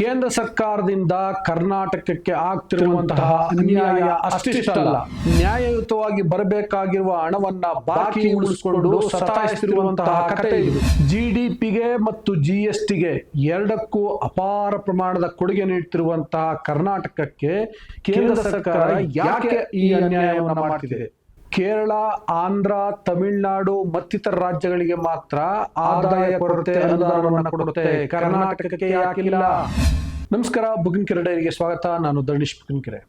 ಕೇಂದ್ರ ಸರ್ಕಾರದಿಂದ ಕರ್ನಾಟಕಕ್ಕೆ ಆಗ್ತಿರುವಂತಹ ಅನ್ಯಾಯ ಅಷ್ಟಿಷ್ಟಲ್ಲ. ನ್ಯಾಯಯುತವಾಗಿ ಬರಬೇಕಾಗಿರುವ ಹಣವನ್ನ ಬಾಕಿ ಉಳಿಸಿಕೊಂಡು ಸತಾಯಿಸುತ್ತಿರುವಂತಹ ಕತೆ ಇದು. ಜಿಡಿಪಿಗೆ ಮತ್ತು ಜಿ ಎಸ್ ಎರಡಕ್ಕೂ ಅಪಾರ ಪ್ರಮಾಣದ ಕೊಡುಗೆ ನೀಡುತ್ತಿರುವಂತಹ ಕರ್ನಾಟಕಕ್ಕೆ ಕೇಂದ್ರ ಸರ್ಕಾರ ಯಾಕೆ ಈ ಅನ್ಯಾಯವನ್ನು ಮಾಡ್ತಿದೆ? ಕೇರಳ ಆಂಧ್ರ ತಮಿಳುನಾಡು ಮತ್ತಿತರ ರಾಜ್ಯಗಳಿಗೆ ಮಾತ್ರ ಆದಾಯ ಕೊರತೆ ಅನುದಾನವನ್ನು ಕೊಡುತ್ತೆ. ಕರ್ನಾಟಕಕ್ಕೆ ಯಾಕಿಲ್ಲ. ನಮಸ್ಕಾರ ಬುಗಿನ್ಕೆರೆ ಡೈರಿಗೆ ಸ್ವಾಗತ. ನಾನು ಧರ್ಣೀಶ್ ಬುಗಿನ್ಕೆರೆ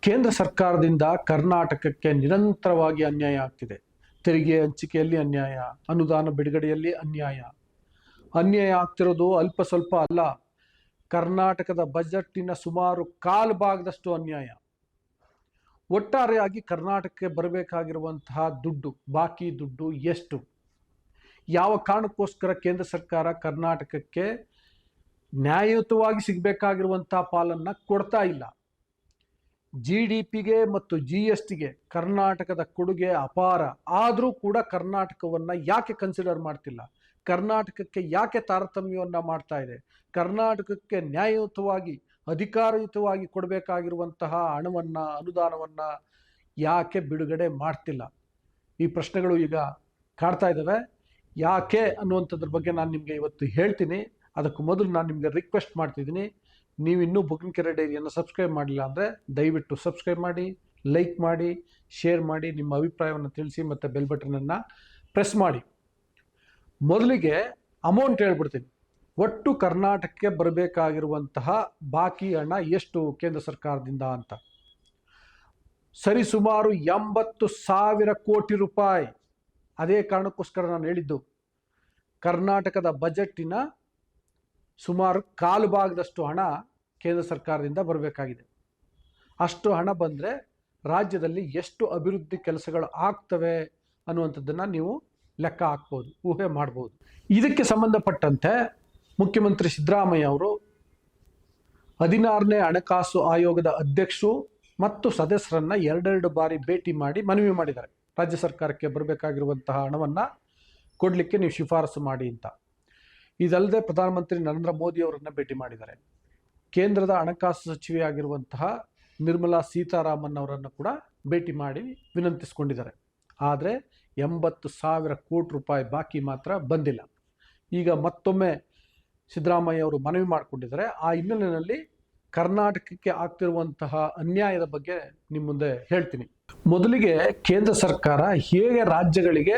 ಕೇಂದ್ರ ಸರ್ಕಾರದಿಂದ ಕರ್ನಾಟಕಕ್ಕೆ ನಿರಂತರವಾಗಿ ಅನ್ಯಾಯ ಆಗ್ತಿದೆ. ತೆರಿಗೆ ಹಂಚಿಕೆಯಲ್ಲಿ ಅನ್ಯಾಯ ಅನುದಾನ ಬಿಡುಗಡೆಯಲ್ಲಿ ಅನ್ಯಾಯ. ಅನ್ಯಾಯ ಆಗ್ತಿರೋದು ಅಲ್ಪ ಸ್ವಲ್ಪ ಅಲ್ಲ. ಕರ್ನಾಟಕದ ಬಜೆಟ್ಟಿನ ಸುಮಾರು ಕಾಲು ಭಾಗದಷ್ಟು ಅನ್ಯಾಯ. ಒಟ್ಟಾರೆಯಾಗಿ ಕರ್ನಾಟಕಕ್ಕೆ ಬರಬೇಕಾಗಿರುವಂತಹ ದುಡ್ಡು, ಬಾಕಿ ದುಡ್ಡು ಎಷ್ಟು? ಯಾವ ಕಾರಣಕ್ಕೋಸ್ಕರ ಕೇಂದ್ರ ಸರ್ಕಾರ ಕರ್ನಾಟಕಕ್ಕೆ ನ್ಯಾಯಯುತವಾಗಿ ಸಿಗಬೇಕಾಗಿರುವಂತಹ ಪಾಲನ್ನ ಕೊಡ್ತಾ ಇಲ್ಲ? ಜಿ ಡಿ ಪಿಗೆ ಮತ್ತು ಜಿ ಎಸ್ ಟಿಗೆ ಕರ್ನಾಟಕದ ಕೊಡುಗೆ ಅಪಾರ. ಆದರೂ ಕೂಡ ಕರ್ನಾಟಕವನ್ನ ಯಾಕೆ ಕನ್ಸಿಡರ್ ಮಾಡ್ತಿಲ್ಲ? ಕರ್ನಾಟಕಕ್ಕೆ ಯಾಕೆ ತಾರತಮ್ಯವನ್ನ ಮಾಡ್ತಾ ಇದೆ? ಕರ್ನಾಟಕಕ್ಕೆ ನ್ಯಾಯಯುತವಾಗಿ ಅಧಿಕಾರಯುತವಾಗಿ ಕೊಡಬೇಕಾಗಿರುವಂತಹ ಹಣವನ್ನು, ಅನುದಾನವನ್ನು ಯಾಕೆ ಬಿಡುಗಡೆ ಮಾಡ್ತಿಲ್ಲ? ಈ ಪ್ರಶ್ನೆಗಳು ಈಗ ಕಾಡ್ತಾ ಇದ್ದಾವೆ ಯಾಕೆ ಅನ್ನುವಂಥದ್ರ ಬಗ್ಗೆ ನಾನು ನಿಮಗೆ ಇವತ್ತು ಹೇಳ್ತೀನಿ. ಅದಕ್ಕೂ ಮೊದಲು ನಾನು ನಿಮಗೆ ರಿಕ್ವೆಸ್ಟ್ ಮಾಡ್ತಿದ್ದೀನಿ. ನೀವು ಇನ್ನೂ ಬುಕಿಂಗ್ ಡೈರಿಯನ್ನು ಸಬ್ಸ್ಕ್ರೈಬ್ ಮಾಡಿಲ್ಲ ಅಂದರೆ ದಯವಿಟ್ಟು ಸಬ್ಸ್ಕ್ರೈಬ್ ಮಾಡಿ ಲೈಕ್ ಮಾಡಿ ಶೇರ್ ಮಾಡಿ, ನಿಮ್ಮ ಅಭಿಪ್ರಾಯವನ್ನು ತಿಳಿಸಿ ಮತ್ತು ಬೆಲ್ ಬಟನನ್ನು ಪ್ರೆಸ್ ಮಾಡಿ. ಮೊದಲಿಗೆ ಅಮೌಂಟ್ ಹೇಳ್ಬಿಡ್ತೀನಿ. ಒಟ್ಟು ಕರ್ನಾಟಕಕ್ಕೆ ಬರಬೇಕಾಗಿರುವಂತಹ ಬಾಕಿ ಹಣ ಎಷ್ಟು ಕೇಂದ್ರ ಸರ್ಕಾರದಿಂದ ಅಂತ? ಸರಿಸುಮಾರು ಎಂಬತ್ತು ಸಾವಿರ ಕೋಟಿ ರೂಪಾಯಿ. ಅದೇ ಕಾರಣಕ್ಕೋಸ್ಕರ ನಾನು ಹೇಳಿದ್ದು, ಕರ್ನಾಟಕದ ಬಜೆಟ್ಟಿನ ಸುಮಾರು ಕಾಲು ಭಾಗದಷ್ಟು ಹಣ ಕೇಂದ್ರ ಸರ್ಕಾರದಿಂದ ಬರಬೇಕಾಗಿದೆ. ಅಷ್ಟು ಹಣ ಬಂದರೆ ರಾಜ್ಯದಲ್ಲಿ ಎಷ್ಟು ಅಭಿವೃದ್ಧಿ ಕೆಲಸಗಳು ಆಗ್ತವೆ ಅನ್ನುವಂಥದ್ದನ್ನು ನೀವು ಲೆಕ್ಕ ಹಾಕ್ಬೋದು, ಊಹೆ ಮಾಡ್ಬೋದು. ಇದಕ್ಕೆ ಸಂಬಂಧಪಟ್ಟಂತೆ ಮುಖ್ಯಮಂತ್ರಿ ಸಿದ್ದರಾಮಯ್ಯ ಅವರು ಹದಿನಾರನೇ ಹಣಕಾಸು ಆಯೋಗದ ಅಧ್ಯಕ್ಷರು ಮತ್ತು ಸದಸ್ಯರನ್ನ ಎರಡೆರಡು ಬಾರಿ ಭೇಟಿ ಮಾಡಿ ಮನವಿ ಮಾಡಿದ್ದಾರೆ. ರಾಜ್ಯ ಸರ್ಕಾರಕ್ಕೆ ಬರಬೇಕಾಗಿರುವಂತಹ ಹಣವನ್ನ ಕೊಡಲಿಕ್ಕೆ ನೀವು ಶಿಫಾರಸು ಮಾಡಿ ಅಂತ. ಇದಲ್ಲದೆ ಪ್ರಧಾನಮಂತ್ರಿ ನರೇಂದ್ರ ಮೋದಿ ಅವರನ್ನ ಭೇಟಿ ಮಾಡಿದ್ದಾರೆ. ಕೇಂದ್ರದ ಹಣಕಾಸು ಸಚಿವೆಯಾಗಿರುವಂತಹ ನಿರ್ಮಲಾ ಸೀತಾರಾಮನ್ ಅವರನ್ನು ಕೂಡ ಭೇಟಿ ಮಾಡಿ ವಿನಂತಿಸಿಕೊಂಡಿದ್ದಾರೆ. ಆದರೆ ಎಂಬತ್ತು ಸಾವಿರ ಕೋಟಿ ರೂಪಾಯಿ ಬಾಕಿ ಮಾತ್ರ ಬಂದಿಲ್ಲ. ಈಗ ಮತ್ತೊಮ್ಮೆ ಸಿದ್ದರಾಮಯ್ಯ ಅವರು ಮನವಿ ಮಾಡಿಕೊಂಡಿದ್ದಾರೆ. ಆ ಹಿನ್ನೆಲೆಯಲ್ಲಿ ಕರ್ನಾಟಕಕ್ಕೆ ಆಗ್ತಿರುವಂತಹ ಅನ್ಯಾಯದ ಬಗ್ಗೆ ನಿಮ್ಮ ಮುಂದೆ ಹೇಳ್ತೀನಿ. ಮೊದಲಿಗೆ ಕೇಂದ್ರ ಸರ್ಕಾರ ಹೇಗೆ ರಾಜ್ಯಗಳಿಗೆ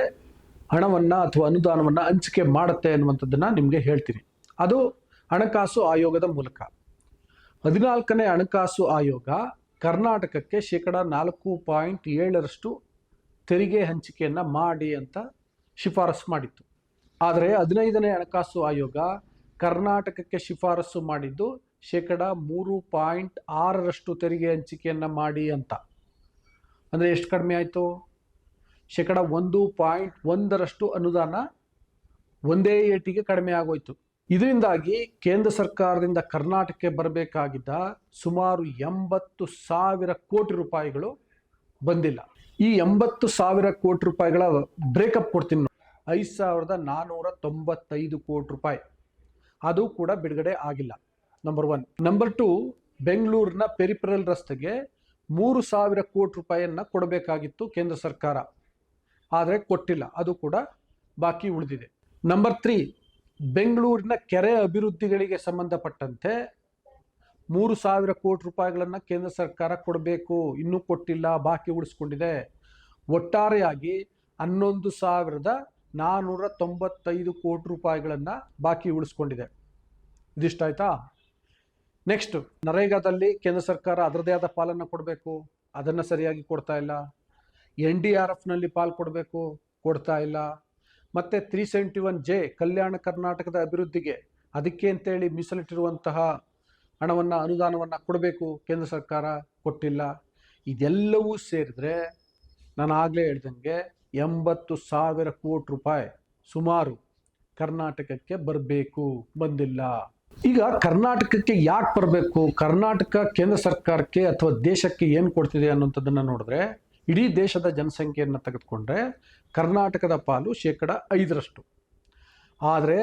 ಹಣವನ್ನ ಅಥವಾ ಅನುದಾನವನ್ನ ಹಂಚಿಕೆ ಮಾಡುತ್ತೆ ಅನ್ನುವಂಥದ್ದನ್ನು ನಿಮಗೆ ಹೇಳ್ತೀನಿ. ಅದು ಹಣಕಾಸು ಆಯೋಗದ ಮೂಲಕ. ಹದಿನಾಲ್ಕನೇ ಹಣಕಾಸು ಆಯೋಗ ಕರ್ನಾಟಕಕ್ಕೆ ಶೇಕಡ ನಾಲ್ಕು ಪಾಯಿಂಟ್ ಏಳರಷ್ಟು ತೆರಿಗೆ ಹಂಚಿಕೆಯನ್ನ ಮಾಡಿ ಅಂತ ಶಿಫಾರಸು ಮಾಡಿತ್ತು. ಆದರೆ ಹದಿನೈದನೇ ಹಣಕಾಸು ಆಯೋಗ ಕರ್ನಾಟಕಕ್ಕೆ ಶಿಫಾರಸು ಮಾಡಿದ್ದು ಶೇಕಡ ಮೂರು ಪಾಯಿಂಟ್ ಆರರಷ್ಟು ತೆರಿಗೆ ಹಂಚಿಕೆಯನ್ನು ಮಾಡಿ ಅಂತ. ಅಂದರೆ ಎಷ್ಟು ಕಡಿಮೆ ಆಯಿತು? ಶೇಕಡ ಒಂದು ಪಾಯಿಂಟ್ ಒಂದರಷ್ಟು ಅನುದಾನ ಒಂದೇ ಏಟಿಗೆ ಕಡಿಮೆ ಆಗೋಯ್ತು. ಇದರಿಂದಾಗಿ ಕೇಂದ್ರ ಸರ್ಕಾರದಿಂದ ಕರ್ನಾಟಕಕ್ಕೆ ಬರಬೇಕಾಗಿದ್ದ ಸುಮಾರು ಎಂಬತ್ತು ಸಾವಿರ ಕೋಟಿ ರೂಪಾಯಿಗಳು ಬಂದಿಲ್ಲ. ಈ ಎಂಬತ್ತು ಸಾವಿರ ಕೋಟಿ ರೂಪಾಯಿಗಳ ಬ್ರೇಕಪ್ ಕೊಡ್ತೀನಿ. ಐದು ಸಾವಿರದ ನಾನ್ನೂರ ತೊಂಬತ್ತೈದು ಕೋಟಿ ರೂಪಾಯಿ. ಅದು ಕೂಡ ಬಿಡುಗಡೆ ಆಗಿಲ್ಲ. ನಂಬರ್ ಒನ್ ನಂಬರ್ ಟು ಬೆಂಗಳೂರಿನ ಪೆರಿಪರಲ್ ರಸ್ತೆಗೆ ಮೂರು ಸಾವಿರ ಕೋಟಿ ರೂಪಾಯಿಯನ್ನು ಕೊಡಬೇಕಾಗಿತ್ತು ಕೇಂದ್ರ ಸರ್ಕಾರ. ಆದರೆ ಕೊಟ್ಟಿಲ್ಲ. ಅದು ಕೂಡ ಬಾಕಿ ಉಳಿದಿದೆ. ನಂಬರ್ ತ್ರೀ ಬೆಂಗಳೂರಿನ ಕೆರೆ ಅಭಿವೃದ್ಧಿಗಳಿಗೆ ಸಂಬಂಧಪಟ್ಟಂತೆ ಮೂರು ಸಾವಿರ ಕೋಟಿ ರೂಪಾಯಿಗಳನ್ನು ಕೇಂದ್ರ ಸರ್ಕಾರ ಕೊಡಬೇಕು. ಇನ್ನೂ ಕೊಟ್ಟಿಲ್ಲ, ಬಾಕಿ ಉಳಿಸ್ಕೊಂಡಿದೆ. ಒಟ್ಟಾರೆಯಾಗಿ ಹನ್ನೊಂದು ಸಾವಿರದ ನಾನ್ನೂರ ತೊಂಬತ್ತೈದು ಕೋಟಿ ರೂಪಾಯಿಗಳನ್ನು ಬಾಕಿ ಉಳಿಸ್ಕೊಂಡಿದೆ. ಇದಿಷ್ಟಾಯ್ತಾ ನೆಕ್ಸ್ಟ್ ನರೇಗಾದಲ್ಲಿ ಕೇಂದ್ರ ಸರ್ಕಾರ ಅದರದೇ ಆದ ಪಾಲನ್ನು ಕೊಡಬೇಕು, ಅದನ್ನು ಸರಿಯಾಗಿ ಕೊಡ್ತಾ ಇಲ್ಲ. ಎನ್ ಡಿ ಆರ್ ಎಫ್ನಲ್ಲಿ ಪಾಲು ಕೊಡಬೇಕು, ಕೊಡ್ತಾ ಇಲ್ಲ. ಮತ್ತು three seventy one J Kalyana ಕರ್ನಾಟಕದ ಅಭಿವೃದ್ಧಿಗೆ ಅದಕ್ಕೆ ಅಂತೇಳಿ ಮೀಸಲಿಟ್ಟಿರುವಂತಹ ಹಣವನ್ನು, ಅನುದಾನವನ್ನು ಕೊಡಬೇಕು ಕೇಂದ್ರ ಸರ್ಕಾರ ಕೊಟ್ಟಿಲ್ಲ. ಇದೆಲ್ಲವೂ ಸೇರಿದ್ರೆ ನಾನು ಆಗಲೇ ಹೇಳ್ದಂಗೆ ಎಂಬತ್ತು ಸಾವಿರ ಕೋಟಿ ರೂಪಾಯಿ ಸುಮಾರು ಕರ್ನಾಟಕಕ್ಕೆ ಬರಬೇಕು, ಬಂದಿಲ್ಲ. ಈಗ ಕರ್ನಾಟಕಕ್ಕೆ ಯಾಕೆ ಬರಬೇಕು? ಕರ್ನಾಟಕ ಕೇಂದ್ರ ಸರ್ಕಾರಕ್ಕೆ ಅಥವಾ ದೇಶಕ್ಕೆ ಏನು ಕೊಡ್ತಿದೆ ಅನ್ನೋಂಥದ್ದನ್ನು ನೋಡಿದ್ರೆ, ಇಡೀ ದೇಶದ ಜನಸಂಖ್ಯೆಯನ್ನು ತೆಗೆದುಕೊಂಡ್ರೆ ಕರ್ನಾಟಕದ ಪಾಲು ಶೇಕಡ ಐದರಷ್ಟು. ಆದರೆ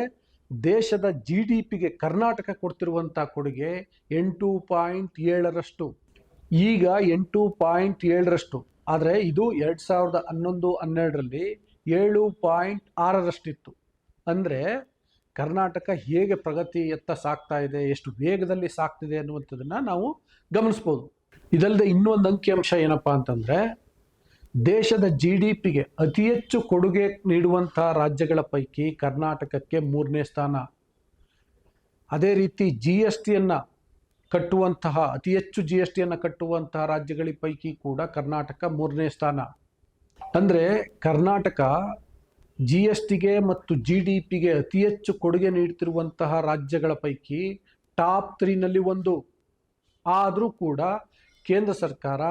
ದೇಶದ ಜಿ ಡಿ ಪಿಗೆ ಕರ್ನಾಟಕ ಕೊಡ್ತಿರುವಂಥ ಕೊಡುಗೆ ಎಂಟು ಪಾಯಿಂಟ್ ಏಳರಷ್ಟು. ಈಗ ಎಂಟು ಪಾಯಿಂಟ್ ಏಳರಷ್ಟು. ಆದರೆ ಇದು ಎರಡು ಸಾವಿರದ ಹನ್ನೊಂದು ಹನ್ನೆರಡರಲ್ಲಿ ಏಳು ಪಾಯಿಂಟ್ ಆರರಷ್ಟಿತ್ತು. ಅಂದರೆ ಕರ್ನಾಟಕ ಹೇಗೆ ಪ್ರಗತಿಯತ್ತ ಸಾಕ್ತಾ ಇದೆ, ಎಷ್ಟು ವೇಗದಲ್ಲಿ ಸಾಕ್ತಿದೆ ಅನ್ನುವಂಥದ್ದನ್ನು ನಾವು ಗಮನಿಸ್ಬೋದು. ಇದಲ್ಲದೆ ಇನ್ನೊಂದು ಅಂಕಿಅಂಶ ಏನಪ್ಪ ಅಂತಂದರೆ, ದೇಶದ ಜಿ ಡಿ ಪಿಗೆ ಅತಿ ಹೆಚ್ಚು ಕೊಡುಗೆ ನೀಡುವಂಥ ರಾಜ್ಯಗಳ ಪೈಕಿ ಕರ್ನಾಟಕಕ್ಕೆ ಮೂರನೇ ಸ್ಥಾನ. ಅದೇ ರೀತಿ ಜಿ ಎಸ್ ಟಿಯನ್ನು ಕಟ್ಟುವಂತಹ, ಅತಿ ಹೆಚ್ಚು ಜಿ ಎಸ್ ಟಿಯನ್ನು ಕಟ್ಟುವಂತಹ ರಾಜ್ಯಗಳ ಪೈಕಿ ಕೂಡ ಕರ್ನಾಟಕ ಮೂರನೇ ಸ್ಥಾನ. ಅಂದರೆ ಕರ್ನಾಟಕ ಜಿ ಎಸ್ ಟಿಗೆ ಮತ್ತು ಜಿ ಡಿ ಪಿಗೆ ಅತಿ ಹೆಚ್ಚು ಕೊಡುಗೆ ನೀಡ್ತಿರುವಂತಹ ರಾಜ್ಯಗಳ ಪೈಕಿ ಟಾಪ್ ತ್ರೀನಲ್ಲಿ ಒಂದು. ಆದರೂ ಕೂಡ ಕೇಂದ್ರ ಸರ್ಕಾರ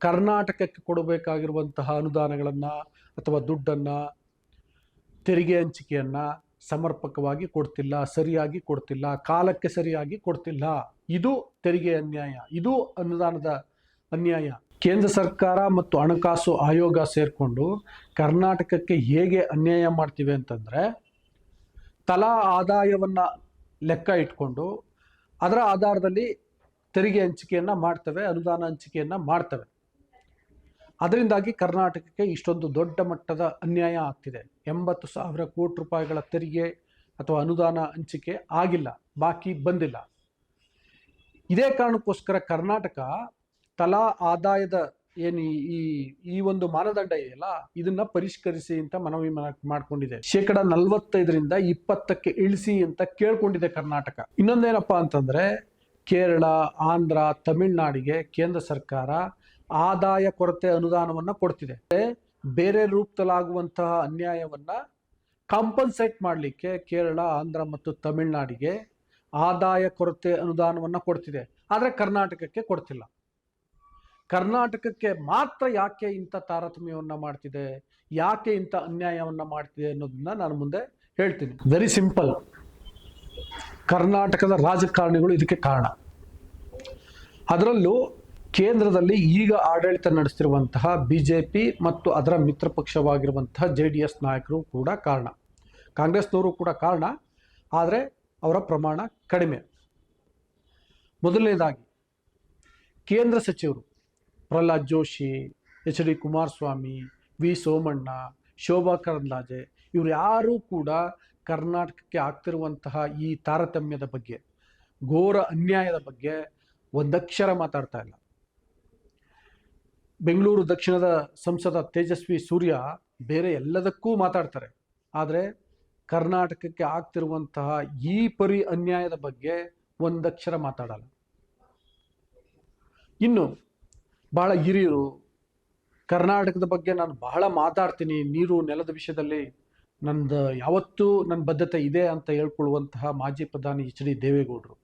ಕರ್ನಾಟಕಕ್ಕೆ ಕೊಡಬೇಕಾಗಿರುವಂತಹ ಅನುದಾನಗಳನ್ನು ಅಥವಾ ದುಡ್ಡನ್ನು, ತೆರಿಗೆ ಹಂಚಿಕೆಯನ್ನು ಸಮರ್ಪಕವಾಗಿ ಕೊಡ್ತಿಲ್ಲ, ಸರಿಯಾಗಿ ಕೊಡ್ತಿಲ್ಲ, ಕಾಲಕ್ಕೆ ಸರಿಯಾಗಿ ಕೊಡ್ತಿಲ್ಲ. ಇದು ತೆರಿಗೆ ಅನ್ಯಾಯ. ಇದು ಅನುದಾನದ ಅನ್ಯಾಯ. ಕೇಂದ್ರ ಸರ್ಕಾರ ಮತ್ತು ಹಣಕಾಸು ಆಯೋಗ ಸೇರಿಕೊಂಡು ಕರ್ನಾಟಕಕ್ಕೆ ಹೇಗೆ ಅನ್ಯಾಯ ಮಾಡ್ತೀವಿ ಅಂತಂದರೆ ತಲಾ ಆದಾಯವನ್ನು ಲೆಕ್ಕ ಇಟ್ಕೊಂಡು ಅದರ ಆಧಾರದಲ್ಲಿ ತೆರಿಗೆ ಹಂಚಿಕೆಯನ್ನು ಮಾಡ್ತವೆ, ಅನುದಾನ ಹಂಚಿಕೆಯನ್ನು ಮಾಡ್ತವೆ. ಅದರಿಂದಾಗಿ ಕರ್ನಾಟಕಕ್ಕೆ ಇಷ್ಟೊಂದು ದೊಡ್ಡ ಮಟ್ಟದ ಅನ್ಯಾಯ ಆಗ್ತಿದೆ. ಎಂಬತ್ತು ಸಾವಿರ ಕೋಟಿ ರೂಪಾಯಿಗಳ ತೆರಿಗೆ ಅಥವಾ ಅನುದಾನ ಹಂಚಿಕೆ ಆಗಿಲ್ಲ, ಬಾಕಿ ಬಂದಿಲ್ಲ. ಇದೇ ಕಾರಣಕ್ಕೋಸ್ಕರ ಕರ್ನಾಟಕ ತಲಾ ಆದಾಯದ ಏನು ಈ- ಈ ಒಂದು ಮಾನದಂಡ ಇದೆಯಲ್ಲ, ಇದನ್ನ ಪರಿಷ್ಕರಿಸಿ ಅಂತ ಮನವಿ ಮಾಡ್ಕೊಂಡಿದೆ. ಶೇಕಡ ನಲವತ್ತೈದರಿಂದ ಇಪ್ಪತ್ತಕ್ಕೆ ಇಳಿಸಿ ಅಂತ ಕೇಳ್ಕೊಂಡಿದೆ ಕರ್ನಾಟಕ. ಇನ್ನೊಂದೇನಪ್ಪಾ ಅಂತಂದ್ರೆ, ಕೇರಳ, ಆಂಧ್ರ, ತಮಿಳುನಾಡಿಗೆ ಕೇಂದ್ರ ಸರ್ಕಾರ ಆದಾಯ ಕೊರತೆ ಅನುದಾನವನ್ನ ಕೊಡ್ತಿದೆ. ಬೇರೆ ರೂಪದಲ್ಲಾಗುವಂತಹ ಅನ್ಯಾಯವನ್ನ ಕಾಂಪನ್ಸೇಟ್ ಮಾಡಲಿಕ್ಕೆ ಕೇರಳ, ಆಂಧ್ರ ಮತ್ತು ತಮಿಳುನಾಡಿಗೆ ಆದಾಯ ಕೊರತೆ ಅನುದಾನವನ್ನ ಕೊಡ್ತಿದೆ. ಆದರೆ ಕರ್ನಾಟಕಕ್ಕೆ ಕೊಡ್ತಿಲ್ಲ. ಕರ್ನಾಟಕಕ್ಕೆ ಮಾತ್ರ ಯಾಕೆ ಇಂಥ ತಾರತಮ್ಯವನ್ನ ಮಾಡ್ತಿದೆ? ಯಾಕೆ ಇಂಥ ಅನ್ಯಾಯವನ್ನ ಮಾಡ್ತಿದೆ ಅನ್ನೋದನ್ನ ನಾನು ಮುಂದೆ ಹೇಳ್ತೀನಿ. ವೆರಿ ಸಿಂಪಲ್ ಕರ್ನಾಟಕದ ರಾಜಕಾರಣಿಗಳು ಇದಕ್ಕೆ ಕಾರಣ. ಅದರಲ್ಲೂ ಕೇಂದ್ರದಲ್ಲಿ ಈಗ ಆಡಳಿತ ನಡೆಸ್ತಿರುವಂತಹ ಬಿ ಜೆ ಪಿ ಮತ್ತು ಅದರ ಮಿತ್ರ ಪಕ್ಷವಾಗಿರುವಂತಹ ಜೆ ಡಿ ಎಸ್ ನಾಯಕರು ಕೂಡ ಕಾರಣ. ಕಾಂಗ್ರೆಸ್ನವರು ಕೂಡ ಕಾರಣ. ಆದರೆ ಅವರ ಪ್ರಮಾಣ ಕಡಿಮೆ. ಮೊದಲನೇದಾಗಿ, ಕೇಂದ್ರ ಸಚಿವರು. Prahlad Joshi, H D Kumaraswamy, V Somanna, Shobha Karandlaje, ಇವರು ಯಾರೂ ಕೂಡ ಕರ್ನಾಟಕಕ್ಕೆ ಆಗ್ತಿರುವಂತಹ ಈ ತಾರತಮ್ಯದ ಬಗ್ಗೆ, ಘೋರ ಅನ್ಯಾಯದ ಬಗ್ಗೆ ಒಂದಕ್ಷರ ಮಾತಾಡ್ತಾ ಇಲ್ಲ. ಬೆಂಗಳೂರು ದಕ್ಷಿಣದ ಸಂಸದ ತೇಜಸ್ವಿ ಸೂರ್ಯ ಬೇರೆ ಎಲ್ಲದಕ್ಕೂ ಮಾತಾಡ್ತಾರೆ. ಆದರೆ ಕರ್ನಾಟಕಕ್ಕೆ ಆಗ್ತಿರುವಂತಹ ಈ ಪರಿ ಅನ್ಯಾಯದ ಬಗ್ಗೆ ಒಂದಕ್ಷರ ಮಾತಾಡಲ್ಲ. ಇನ್ನು ಬಹಳ ಹಿರಿಯರು, ಕರ್ನಾಟಕದ ಬಗ್ಗೆ ನಾನು ಬಹಳ ಮಾತಾಡ್ತೀನಿ. ನೀರು ನೆಲದ ವಿಷಯದಲ್ಲಿ ನಂದು ಯಾವತ್ತೂ ನನ್ನ ಬದ್ಧತೆ ಇದೆ ಅಂತ ಹೇಳ್ಕೊಳ್ಳುವಂತಹ ಮಾಜಿ ಪ್ರಧಾನಿ ಎಚ್ ಡಿ ದೇವೇಗೌಡರು.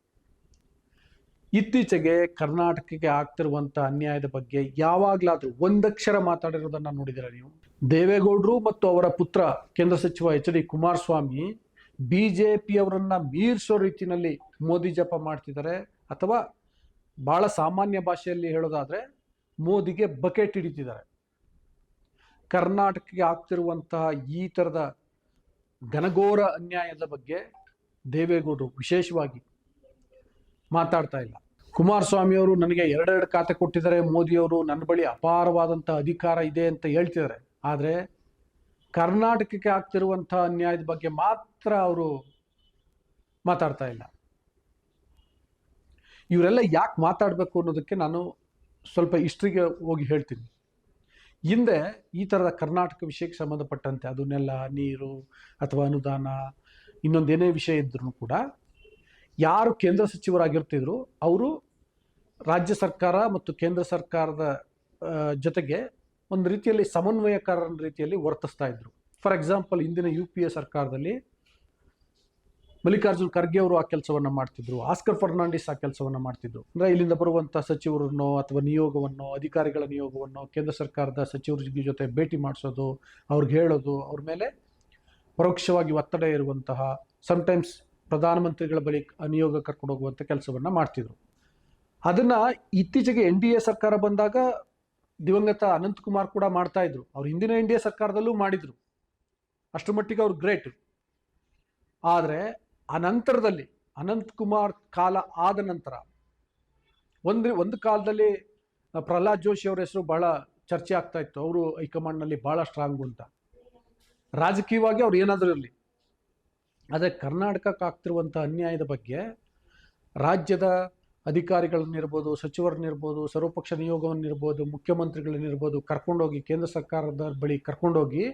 ಇತ್ತೀಚೆಗೆ ಕರ್ನಾಟಕಕ್ಕೆ ಆಗ್ತಿರುವಂಥ ಅನ್ಯಾಯದ ಬಗ್ಗೆ ಯಾವಾಗಲಾದರೂ ಒಂದಕ್ಷರ ಮಾತಾಡಿರೋದನ್ನ ನೋಡಿದಿರ ನೀವು? ದೇವೇಗೌಡರು ಮತ್ತು ಅವರ ಪುತ್ರ ಕೇಂದ್ರ ಸಚಿವ H D Kumaraswamy B J ಪಿಯವರನ್ನು ಮೀರಿಸೋ ರೀತಿಯಲ್ಲಿ ಮೋದಿ ಜಪ ಮಾಡ್ತಿದ್ದಾರೆ. ಅಥವಾ ಬಹಳ ಸಾಮಾನ್ಯ ಭಾಷೆಯಲ್ಲಿ ಹೇಳೋದಾದ್ರೆ ಮೋದಿಗೆ ಬಕೆಟ್ ಹಿಡಿತಿದ್ದಾರೆ. ಕರ್ನಾಟಕಕ್ಕೆ ಆಗ್ತಿರುವಂತಹ ಈ ಥರದ ಘನಘೋರ ಅನ್ಯಾಯದ ಬಗ್ಗೆ ದೇವೇಗೌಡರು ವಿಶೇಷವಾಗಿ ಮಾತಾಡ್ತಾ ಇಲ್ಲ. ಕುಮಾರಸ್ವಾಮಿಯವರು ನನಗೆ ಎರಡೆರಡು ಖಾತೆ ಕೊಟ್ಟಿದ್ದಾರೆ. ಮೋದಿಯವರು ನನ್ನ ಬಳಿ ಅಪಾರವಾದಂಥ ಅಧಿಕಾರ ಇದೆ ಅಂತ ಹೇಳ್ತಿದ್ದಾರೆ. ಆದರೆ ಕರ್ನಾಟಕಕ್ಕೆ ಆಗ್ತಿರುವಂಥ ಅನ್ಯಾಯದ ಬಗ್ಗೆ ಮಾತ್ರ ಅವರು ಮಾತಾಡ್ತಾ ಇಲ್ಲ. ಇವರೆಲ್ಲ ಯಾಕೆ ಮಾತಾಡಬೇಕು ಅನ್ನೋದಕ್ಕೆ ನಾನು ಸ್ವಲ್ಪ ಹಿಸ್ಟ್ರಿಗೆ ಹೋಗಿ ಹೇಳ್ತೀನಿ. ಹಿಂದೆ ಈ ಥರದ ಕರ್ನಾಟಕ ವಿಷಯಕ್ಕೆ ಸಂಬಂಧಪಟ್ಟಂತೆ ಅದು ನೆಲ ನೀರು ಅಥವಾ ಅನುದಾನ ಇನ್ನೊಂದೇನೇ ವಿಷಯ ಇದ್ರೂ ಕೂಡ ಯಾರು ಕೇಂದ್ರ ಸಚಿವರಾಗಿರ್ತಿದ್ರು ಅವರು ರಾಜ್ಯ ಸರ್ಕಾರ ಮತ್ತು ಕೇಂದ್ರ ಸರ್ಕಾರದ ಜೊತೆಗೆ ಒಂದು ರೀತಿಯಲ್ಲಿ ಸಮನ್ವಯಕಾರರ ರೀತಿಯಲ್ಲಿ ವರ್ತಿಸ್ತಾ ಇದ್ರು. ಫಾರ್ ಎಕ್ಸಾಂಪಲ್ ಹಿಂದಿನ ಯು ಪಿ ಎ ಸರ್ಕಾರದಲ್ಲಿ ಮಲ್ಲಿಕಾರ್ಜುನ್ ಖರ್ಗೆ ಅವರು ಆ ಕೆಲಸವನ್ನ ಮಾಡ್ತಿದ್ರು, ಆಸ್ಕರ್ ಫರ್ನಾಂಡಿಸ್ ಆ ಕೆಲಸವನ್ನ ಮಾಡ್ತಿದ್ರು. ಅಂದ್ರೆ ಇಲ್ಲಿಂದ ಬರುವಂತ ಸಚಿವರನ್ನು ಅಥವಾ ನಿಯೋಗವನ್ನು, ಅಧಿಕಾರಿಗಳ ನಿಯೋಗವನ್ನು ಕೇಂದ್ರ ಸರ್ಕಾರದ ಸಚಿವರ ಜೊತೆ ಭೇಟಿ ಮಾಡಿಸೋದು, ಅವ್ರಿಗೆ ಹೇಳೋದು, ಅವ್ರ ಮೇಲೆ ಪರೋಕ್ಷವಾಗಿ ಒತ್ತಡ ಇರುವಂತಹ ಸಮಟೈಮ್ಸ್ ಪ್ರಧಾನಮಂತ್ರಿಗಳ ಬಳಿ ನಿಯೋಗ ಕರ್ಕೊಂಡು ಹೋಗುವಂಥ ಕೆಲಸವನ್ನ ಮಾಡ್ತಿದ್ರು. ಅದನ್ನ ಇತ್ತೀಚೆಗೆ ಎನ್ ಡಿ ಎ ಸರ್ಕಾರ ಬಂದಾಗ ದಿವಂಗತ ಅನಂತಕುಮಾರ್ ಕೂಡ ಮಾಡ್ತಾ ಇದ್ರು. ಅವ್ರು ಹಿಂದಿನ ಎನ್ ಡಿ ಎ ಸರ್ಕಾರದಲ್ಲೂ ಮಾಡಿದ್ರು. ಅಷ್ಟರ ಮಟ್ಟಿಗೆ ಅವ್ರು ಗ್ರೇಟ್ ಆದರೆ ಆ ನಂತರದಲ್ಲಿ ಅನಂತಕುಮಾರ್ ಕಾಲ ಆದ ನಂತರ, ಒಂದು ಒಂದು ಕಾಲದಲ್ಲಿ ಪ್ರಹ್ಲಾದ್ ಜೋಶಿ ಅವರ ಹೆಸರು ಬಹಳ ಚರ್ಚೆ ಆಗ್ತಾ ಇತ್ತು. ಅವರು ಹೈಕಮಾಂಡ್ನಲ್ಲಿ ಬಹಳ ಸ್ಟ್ರಾಂಗ್ ಅಂತ. ರಾಜಕೀಯವಾಗಿ ಅವ್ರು ಏನಾದರೂ ಇರಲಿ. ಆದರೆ ಕರ್ನಾಟಕಕ್ಕೆ ಆಗ್ತಿರುವಂಥ ಅನ್ಯಾಯದ ಬಗ್ಗೆ ರಾಜ್ಯದ ಅಧಿಕಾರಿಗಳನ್ನಿರ್ಬೋದು ಸಚಿವರನ್ನಿರ್ಬೋದು ಸರ್ವಪಕ್ಷ ನಿಯೋಗವನ್ನಿರ್ಬೋದು ಮುಖ್ಯಮಂತ್ರಿಗಳನ್ನಿರ್ಬೋದು ಕರ್ಕೊಂಡೋಗಿ, ಕೇಂದ್ರ ಸರ್ಕಾರದ ಬಳಿ ಕರ್ಕೊಂಡೋಗಿ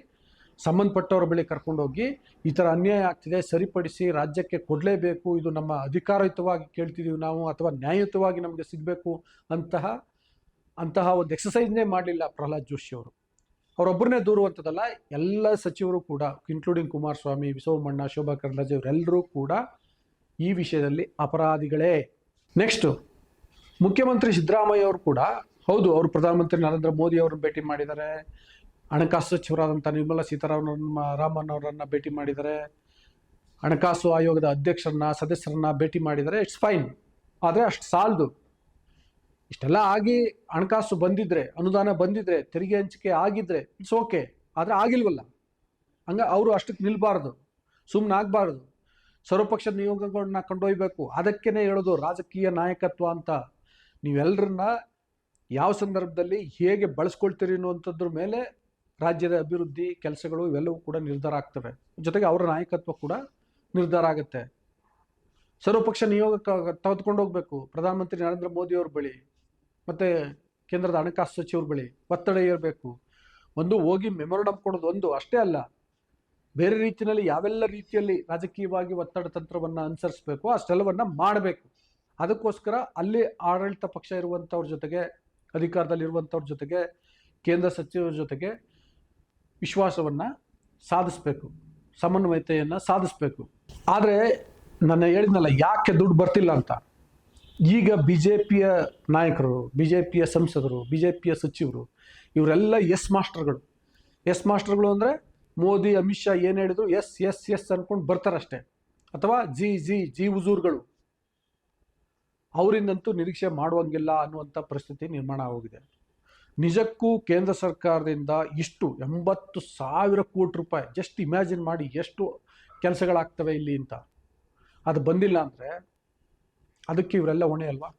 ಸಂಬಂಧಪಟ್ಟವ್ರ ಬಳಿ ಕರ್ಕೊಂಡೋಗಿ ಈ ಥರ ಅನ್ಯಾಯ ಆಗ್ತಿದೆ, ಸರಿಪಡಿಸಿ ರಾಜ್ಯಕ್ಕೆ ಕೊಡಲೇಬೇಕು, ಇದು ನಮ್ಮ ಅಧಿಕಾರಯುತವಾಗಿ ಕೇಳ್ತಿದ್ದೀವಿ ನಾವು ಅಥವಾ ನ್ಯಾಯಯುತವಾಗಿ ನಮಗೆ ಸಿಗಬೇಕು ಅಂತಹ ಅಂತಹ ಒಂದು ಎಕ್ಸಸೈಸ್ನೇ ಮಾಡಲಿಲ್ಲ ಪ್ರಹ್ಲಾದ್ ಜೋಶಿ ಅವರು. ಅವರೊಬ್ಬರನ್ನೇ ದೂರುವಂಥದ್ದಲ್ಲ, ಎಲ್ಲ ಸಚಿವರು ಕೂಡ ಇನ್ಕ್ಲೂಡಿಂಗ್ ಕುಮಾರಸ್ವಾಮಿ, ವಿಸೋಮಣ್ಣ ಶೋಭಾ ಕರಂದ್ಲಾಜೆ ಇವರೆಲ್ಲರೂ ಕೂಡ ಈ ವಿಷಯದಲ್ಲಿ ಅಪರಾಧಿಗಳೇ. ನೆಕ್ಸ್ಟು ಮುಖ್ಯಮಂತ್ರಿ ಸಿದ್ದರಾಮಯ್ಯ ಅವರು ಕೂಡ, ಹೌದು, ಅವರು ಪ್ರಧಾನಮಂತ್ರಿ ನರೇಂದ್ರ ಮೋದಿ ಅವರನ್ನು ಭೇಟಿ ಮಾಡಿದ್ದಾರೆ. ಹಣಕಾಸು ಸಚಿವರಾದಂಥ ನಿರ್ಮಲಾ ಸೀತಾರಾಮನ್, ರಾಮನ್ ಅವರನ್ನು ಭೇಟಿ ಮಾಡಿದರೆ, ಹಣಕಾಸು ಆಯೋಗದ ಅಧ್ಯಕ್ಷರನ್ನ, ಸದಸ್ಯರನ್ನ ಭೇಟಿ ಮಾಡಿದರೆ ಇಟ್ಸ್ ಫೈನ್ ಆದರೆ ಅಷ್ಟು ಸಾಲದು. ಇಷ್ಟೆಲ್ಲ ಆಗಿ ಹಣಕಾಸು ಬಂದಿದ್ರೆ, ಅನುದಾನ ಬಂದಿದ್ರೆ, ತೆರಿಗೆ ಹಂಚಿಕೆ ಆಗಿದ್ರೆ ಇಟ್ಸ್ ಓಕೆ ಆದರೆ ಆಗಿಲ್ವಲ್ಲ? ಹಂಗ ಅವರು ಅಷ್ಟಕ್ಕೆ ನಿಲ್ಬಾರ್ದು. ಸುಮ್ಮನೆ ಆಗಬಾರ್ದು. ಸರ್ವಪಕ್ಷ ನಿಯೋಗಗಳನ್ನ ಕೊಂಡೊಯ್ಬೇಕು. ಅದಕ್ಕೇ ಹೇಳೋದು ರಾಜಕೀಯ ನಾಯಕತ್ವ ಅಂತ. ನೀವೆಲ್ಲರನ್ನ ಯಾವ ಸಂದರ್ಭದಲ್ಲಿ ಹೇಗೆ ಬಳಸ್ಕೊಳ್ತೀರಿ ಅನ್ನುವಂಥದ್ರ ಮೇಲೆ ರಾಜ್ಯದ ಅಭಿವೃದ್ಧಿ ಕೆಲಸಗಳು ಇವೆಲ್ಲವೂ ಕೂಡ ನಿರ್ಧಾರ ಆಗ್ತವೆ. ಜೊತೆಗೆ ಅವರ ನಾಯಕತ್ವ ಕೂಡ ನಿರ್ಧಾರ ಆಗುತ್ತೆ. ಸರ್ವಪಕ್ಷ ನಿಯೋಗ ತೆಗೆದುಕೊಂಡು ಹೋಗಬೇಕು. ಪ್ರಧಾನಮಂತ್ರಿ ನರೇಂದ್ರ ಮೋದಿ ಅವ್ರ ಬಳಿ, ಮತ್ತು ಕೇಂದ್ರದ ಹಣಕಾಸು ಸಚಿವರ ಬಳಿ ಒತ್ತಡ ಇರಬೇಕು ಒಂದು ಹೋಗಿ ಮೆಮೊರಂಡಮ್ ಕೊಡೋದು ಒಂದು, ಅಷ್ಟೇ ಅಲ್ಲ. ಬೇರೆ ರೀತಿಯಲ್ಲಿ ಯಾವೆಲ್ಲ ರೀತಿಯಲ್ಲಿ ರಾಜಕೀಯವಾಗಿ ಒತ್ತಡ ತಂತ್ರವನ್ನು ಅನುಸರಿಸಬೇಕು, ಅಷ್ಟೆಲ್ಲವನ್ನು ಮಾಡಬೇಕು. ಅದಕ್ಕೋಸ್ಕರ ಅಲ್ಲಿ ಆಡಳಿತ ಪಕ್ಷ ಇರುವಂಥವ್ರ ಜೊತೆಗೆ ಅಧಿಕಾರದಲ್ಲಿರುವಂಥವ್ರ ಜೊತೆಗೆ, ಕೇಂದ್ರ ಸಚಿವರ ಜೊತೆಗೆ ವಿಶ್ವಾಸವನ್ನು ಸಾಧಿಸಬೇಕು, ಸಮನ್ವಯತೆಯನ್ನು ಸಾಧಿಸಬೇಕು. ಆದರೆ ನನ್ನ ಹೇಳಿದ್ನಲ್ಲ, ಯಾಕೆ ದುಡ್ಡು ಬರ್ತಿಲ್ಲ ಅಂತ? ಈಗ ಬಿ ಜೆ ಪಿಯ ನಾಯಕರು ಬಿ ಜೆ ಪಿಯ ಸಂಸದರು ಬಿ ಜೆ ಪಿಯ ಸಚಿವರು, ಇವರೆಲ್ಲ ಎಸ್ ಮಾಸ್ಟರ್ಗಳು. ಎಸ್ ಮಾಸ್ಟರ್ಗಳು ಅಂದರೆ ಮೋದಿ, ಅಮಿತ್ ಶಾ ಏನು ಹೇಳಿದ್ರು? ಎಸ್ ಎಸ್ ಎಸ್ ಅನ್ಕೊಂಡು ಬರ್ತಾರಷ್ಟೇ. ಅಥವಾ ಜಿ ಜಿ ಜಿ ಉಜೂರ್ಗಳು ಅವರಿಂದಂತೂ ನಿರೀಕ್ಷೆ ಮಾಡುವಂಗಿಲ್ಲ ಅನ್ನುವಂಥ ಪರಿಸ್ಥಿತಿ ನಿರ್ಮಾಣ ಆಗೋಗಿದೆ. ನಿಜಕ್ಕೂ ಕೇಂದ್ರ ಸರ್ಕಾರದಿಂದ ಇಷ್ಟು ಎಂಬತ್ತು ಸಾವಿರ ಕೋಟಿ ರೂಪಾಯಿ ಜಸ್ಟ್ ಇಮ್ಯಾಜಿನ್ ಮಾಡಿ ಎಷ್ಟು ಕೆಲಸಗಳಾಗ್ತವೆ ಇಲ್ಲಿ ಅಂತ. ಅದು ಬಂದಿಲ್ಲ ಅಂದರೆ ಅದಕ್ಕೆ ಇವರೆಲ್ಲ ಹೊಣೆ ಅಲ್ವಾ?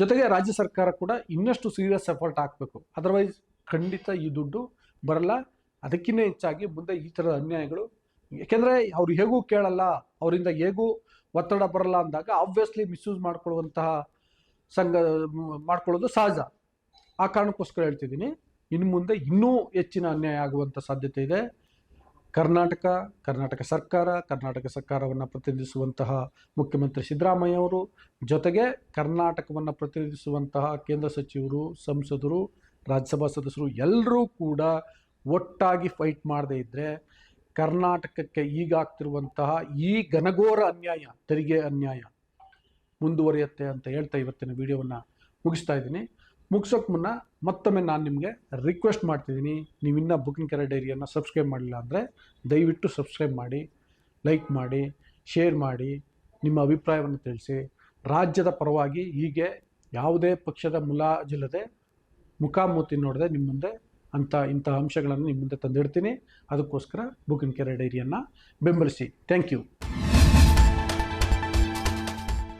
ಜೊತೆಗೆ ರಾಜ್ಯ ಸರ್ಕಾರ ಕೂಡ ಇನ್ನಷ್ಟು ಸೀರಿಯಸ್ ಎಫರ್ಟ್ ಹಾಕಬೇಕು. ಅದರ್ವೈಸ್ ಖಂಡಿತ ಈ ದುಡ್ಡು ಬರಲ್ಲ. ಅದಕ್ಕಿಂತ ಹೆಚ್ಚಾಗಿ ಮುಂದೆ ಈ ಥರದ ಅನ್ಯಾಯಗಳು. ಏಕೆಂದರೆ ಅವ್ರು ಹೇಗೂ ಕೇಳಲ್ಲ, ಅವರಿಂದ ಹೇಗೂ ಒತ್ತಡ ಬರಲ್ಲ ಅಂದಾಗ ಆಬ್ವಿಯಸ್ಲಿ ಮಿಸ್ಯೂಸ್ ಮಾಡ್ಕೊಳ್ಳುವಂತಹ ಸಂಘ, ಮಾಡ್ಕೊಳ್ಳೋದು ಸಹಜ. ಆ ಕಾರಣಕ್ಕೋಸ್ಕರ ಹೇಳ್ತಿದ್ದೀನಿ. ಇನ್ನು ಮುಂದೆ ಇನ್ನೂ ಹೆಚ್ಚಿನ ಅನ್ಯಾಯ ಆಗುವಂಥ ಸಾಧ್ಯತೆ ಇದೆ. ಕರ್ನಾಟಕ ಕರ್ನಾಟಕ ಸರ್ಕಾರ, ಕರ್ನಾಟಕ ಸರ್ಕಾರವನ್ನು ಪ್ರತಿನಿಧಿಸುವಂತಹ ಮುಖ್ಯಮಂತ್ರಿ ಸಿದ್ದರಾಮಯ್ಯ ಅವರು, ಜೊತೆಗೆ ಕರ್ನಾಟಕವನ್ನು ಪ್ರತಿನಿಧಿಸುವಂತಹ ಕೇಂದ್ರ ಸಚಿವರು, ಸಂಸದರು, ರಾಜ್ಯಸಭಾ ಸದಸ್ಯರು ಎಲ್ಲರೂ ಕೂಡ ಒಟ್ಟಾಗಿ ಫೈಟ್ ಮಾಡದೇ ಇದ್ದರೆ ಕರ್ನಾಟಕಕ್ಕೆ ಈಗಾಗ್ತಿರುವಂತಹ ಈ ಘನಘೋರ ಅನ್ಯಾಯ, ತೆರಿಗೆ ಅನ್ಯಾಯ ಮುಂದುವರಿಯುತ್ತೆ ಅಂತ ಹೇಳ್ತಾ ಇವತ್ತಿನ ವಿಡಿಯೋವನ್ನು ಮುಗಿಸ್ತಾ ಇದ್ದೀನಿ. ಮುಗಿಸೋಕೆ ಮುನ್ನ ಮತ್ತೊಮ್ಮೆ ನಾನು ನಿಮಗೆ ರಿಕ್ವೆಸ್ಟ್ ಮಾಡ್ತಿದ್ದೀನಿ. ನೀವಿನ್ನೂ ಬುಕಿಂಗ್ ಕೆರೆ ಡೈರಿಯನ್ನು ಸಬ್ಸ್ಕ್ರೈಬ್ ಮಾಡಿಲ್ಲ ಅಂದರೆ ದಯವಿಟ್ಟು ಸಬ್ಸ್ಕ್ರೈಬ್ ಮಾಡಿ ಲೈಕ್ ಮಾಡಿ ಶೇರ್ ಮಾಡಿ, ನಿಮ್ಮ ಅಭಿಪ್ರಾಯವನ್ನು ತಿಳಿಸಿ. ರಾಜ್ಯದ ಪರವಾಗಿ ಹೀಗೆ ಯಾವುದೇ ಪಕ್ಷದ ಮುಲಾಜಿಲ್ಲದೆ ಮುಖಾಮುಖಿ ನೋಡದೆ ನಿಮ್ಮ ಮುಂದೆ ಅಂಥ ಇಂಥ ಅಂಶಗಳನ್ನು ನಿಮ್ಮ ಮುಂದೆ ತಂದಿಡ್ತೀನಿ. ಅದಕ್ಕೋಸ್ಕರ ಬುಕಿಂಗ್ ಕೆರೆ ಡೈರಿಯನ್ನು ಬೆಂಬಲಿಸಿ. Thank you